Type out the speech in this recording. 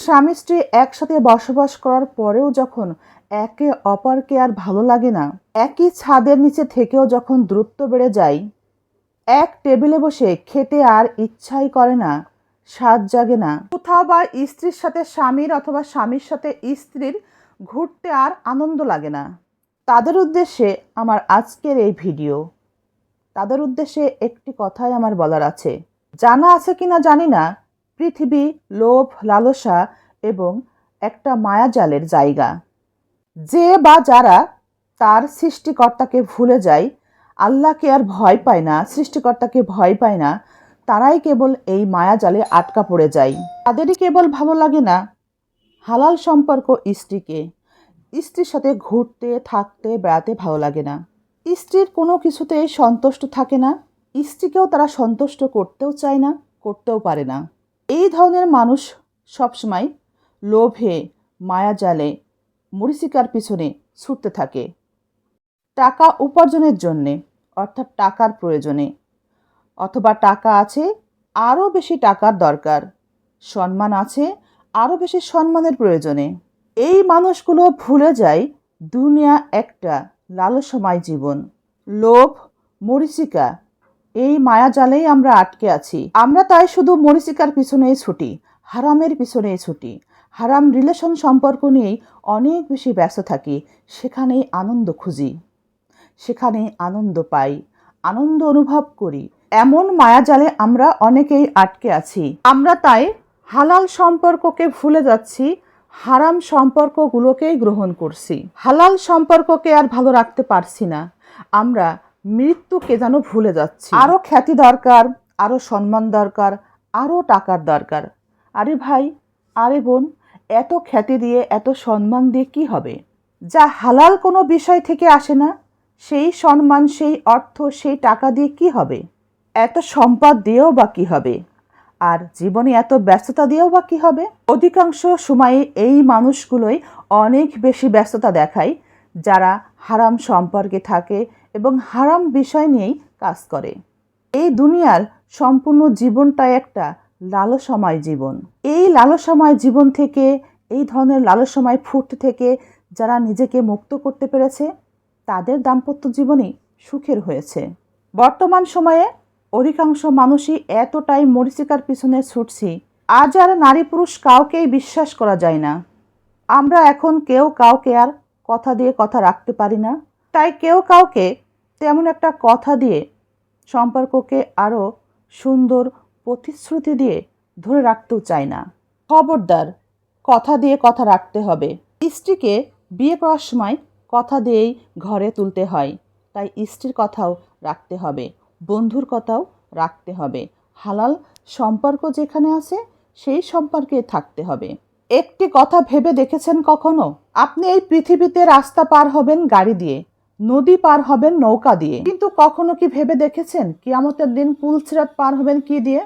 স্বামী স্ত্রী একসাথে বসবাস করার পরেও যখন একে অপরকে আর ভালো লাগে না, একই ছাদের নিচে থেকেও যখন দূরত্ব বেড়ে যায়, এক টেবিলে বসে খেতে আর ইচ্ছাই করে না, স্বাদ জাগে না। কোথাও বা স্ত্রীর সাথে স্বামীর অথবা স্বামীর সাথে স্ত্রীর ঘুরতে আর আনন্দ লাগে না। তাদের উদ্দেশ্যে আমার আজকের এই ভিডিও। তাদের উদ্দেশ্যে একটি কথাই আমার বলার আছে। জানা আছে কিনা জানি না পৃথিবী, লোভ, লালসা এবং একটা মায়াজালের জায়গা। যে বা যারা তার সৃষ্টিকর্তাকে ভুলে যায়, আল্লাহকে আর ভয় পায় না, সৃষ্টিকর্তাকে ভয় পায় না, তারাই কেবল এই মায়াজালে আটকা পড়ে যায়। তাদেরই কেবল ভালো লাগে না। হালাল সম্পর্ক স্ত্রীকে। স্ত্রীর সাথে ঘুরতে, থাকতে, বেড়াতে ভালো লাগে না। স্ত্রীর কোনো কিছুতেই সন্তুষ্ট থাকে না। স্ত্রীকেও তারা সন্তুষ্ট করতেও চায় না, করতেও পারে না। এই ধরনের মানুষ সবসময় লোভে মায়াজালে মরিচিকার পিছনে ছুটতে থাকে। টাকা উপার্জনের জন্যে, অর্থাৎ টাকার প্রয়োজনে, অথবা টাকা আছে, আরও বেশি টাকার দরকার, সম্মান আছে, আরও বেশি সম্মানের প্রয়োজনে। এই মানুষগুলো ভুলে যায় দুনিয়া একটা লালসময় জীবন। লোভ, মরিচিকা এই মায়াজালেই আমরা আটকে আছি। আমরা তাই শুধু মরিচিকার পিছনেই ছুটি, হারামের পিছনেই ছুটি। হারাম রিলেশন সম্পর্ক নিয়েই অনেক বেশি ব্যস্ত থাকি, সেখানেই আনন্দ খুঁজি সেখানে আনন্দ পাই, আনন্দ অনুভব করি। এমন মায়াজালে আমরা অনেকেই আটকে আছি। আমরা তাই হালাল সম্পর্ককে ভুলে যাচ্ছি, হারাম সম্পর্কগুলোকেই গ্রহণ করছি। হালাল সম্পর্ককে আর ভালো রাখতে পারছি না। আমরা মৃত্যুকে যেন ভুলে যাচ্ছি। আরও খ্যাতি দরকার আরও সম্মান দরকার আরও টাকার দরকার। আরে ভাই, আরে বোন, এত খ্যাতি দিয়ে, এত সম্মান দিয়ে কি হবে? যা হালাল কোনো বিষয় থেকে আসে না, সেই সম্মান, সেই অর্থ, সেই টাকা দিয়ে কি হবে? এত সম্পদ দিয়েও বা কী হবে? আর জীবনে এত ব্যস্ততা দিয়েও বা কী হবে? অধিকাংশ সময়ে এই মানুষগুলোই অনেক বেশি ব্যস্ততা দেখায়, যারা হারাম সম্পর্কে থাকে এবং হারাম বিষয় নিয়েই কাজ করে। এই দুনিয়ার সম্পূর্ণ জীবনটাই একটা লালসময় জীবন। এই লালসময় জীবন থেকে, এই ধরনের লালসময় ফুট থেকে যারা নিজেকে মুক্ত করতে পেরেছে, তাদের দাম্পত্য জীবনই সুখের হয়েছে। বর্তমান সময়ে অধিকাংশ মানুষই এতটাই মরিচিকার পিছনে ছুটছি, আজ আর নারী পুরুষ কাউকেই বিশ্বাস করা যায় না। আমরা এখন কেউ কাউকে আর কথা দিয়ে কথা রাখতে পারি না। তাই কেউ কাউকে তেমন একটা কথা দিয়ে সম্পর্ককে আরও সুন্দর প্রতিশ্রুতি দিয়ে ধরে রাখতেও চায় না। খবরদার, কথা দিয়ে কথা রাখতে হবে। স্ত্রীকে বিয়ে করার সময় কথা দিয়েই ঘরে তুলতে হয়, তাই স্ত্রীর কথাও রাখতে হবে, বন্ধুর কথাও রাখতে হবে। হালাল সম্পর্ক যেখানে আছে, সেই সম্পর্কে থাকতে হবে। একটি কথা ভেবে দেখেছেন কখনো? আপনি এই পৃথিবীতে রাস্তা পার হবেন গাড়ি দিয়ে। নদী পার হবেন নৌকা দিয়ে। কিন্তু কখনো কি ভেবে দেখেছেন? কিয়ামতের দিন পুলসিরাত পার হবেন কি দিয়ে?